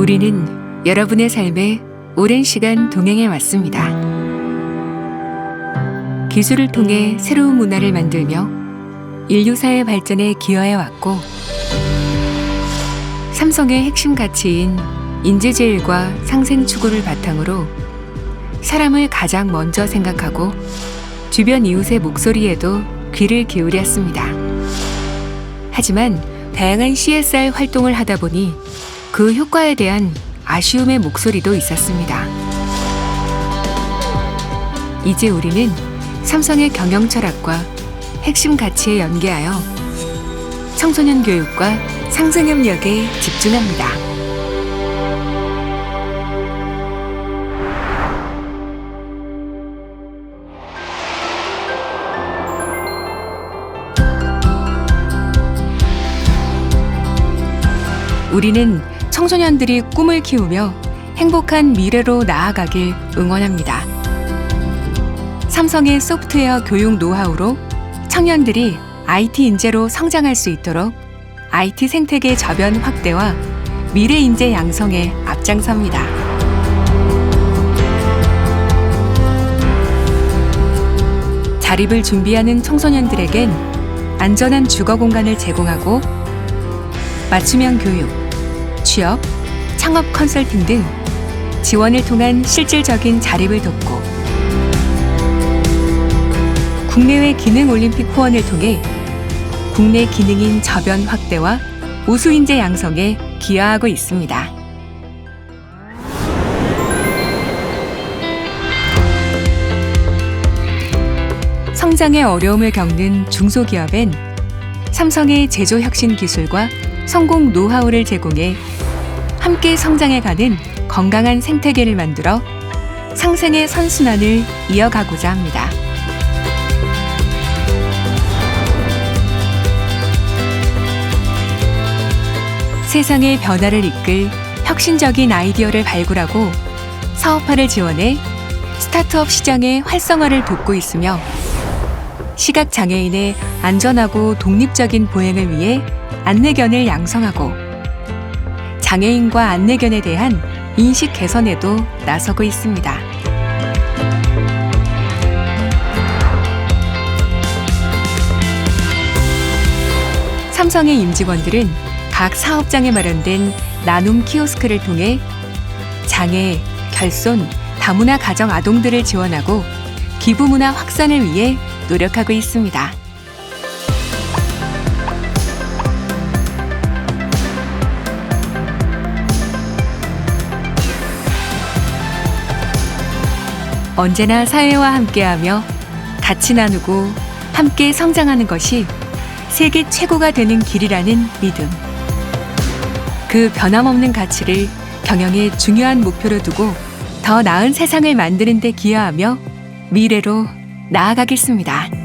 우리는 여러분의 삶에 오랜 시간 동행해 왔습니다. 기술을 통해 새로운 문화를 만들며 인류사의 발전에 기여해 왔고, 삼성의 핵심 가치인 인재제일과 상생 추구를 바탕으로 사람을 가장 먼저 생각하고 주변 이웃의 목소리에도 귀를 기울였습니다. 하지만 다양한 CSR 활동을 하다 보니 그 효과에 대한 아쉬움의 목소리도 있었습니다. 이제 우리는 삼성의 경영 철학과 핵심 가치에 연계하여 청소년 교육과 상생 협력에 집중합니다. 우리는 청소년들이 꿈을 키우며 행복한 미래로 나아가길 응원합니다. 삼성의 소프트웨어 교육 노하우로 청년들이 IT 인재로 성장할 수 있도록 IT 생태계 저변 확대와 미래 인재 양성에 앞장섭니다. 자립을 준비하는 청소년들에겐 안전한 주거 공간을 제공하고 맞춤형 교육, 취업, 창업 컨설팅 등 지원을 통한 실질적인 자립을 돕고 국내외 기능 올림픽 후원을 통해 국내 기능인 저변 확대와 우수 인재 양성에 기여하고 있습니다. 성장의 어려움을 겪는 중소기업엔 삼성의 제조 혁신 기술과 성공 노하우를 제공해 함께 성장해가는 건강한 생태계를 만들어 상생의 선순환을 이어가고자 합니다. 세상의 변화를 이끌 혁신적인 아이디어를 발굴하고 사업화를 지원해 스타트업 시장의 활성화를 돕고 있으며 시각 장애인의 안전하고 독립적인 보행을 위해 안내견을 양성하고 장애인과 안내견에 대한 인식 개선에도 나서고 있습니다. 삼성의 임직원들은 각 사업장에 마련된 나눔 키오스크를 통해 장애, 결손, 다문화 가정 아동들을 지원하고 기부 문화 확산을 위해 노력하고 있습니다. 언제나 사회와 함께하며 같이 나누고 함께 성장하는 것이 세계 최고가 되는 길이라는 믿음. 그 변함없는 가치를 경영의 중요한 목표로 두고 더 나은 세상을 만드는 데 기여하며 미래로 나아가겠습니다.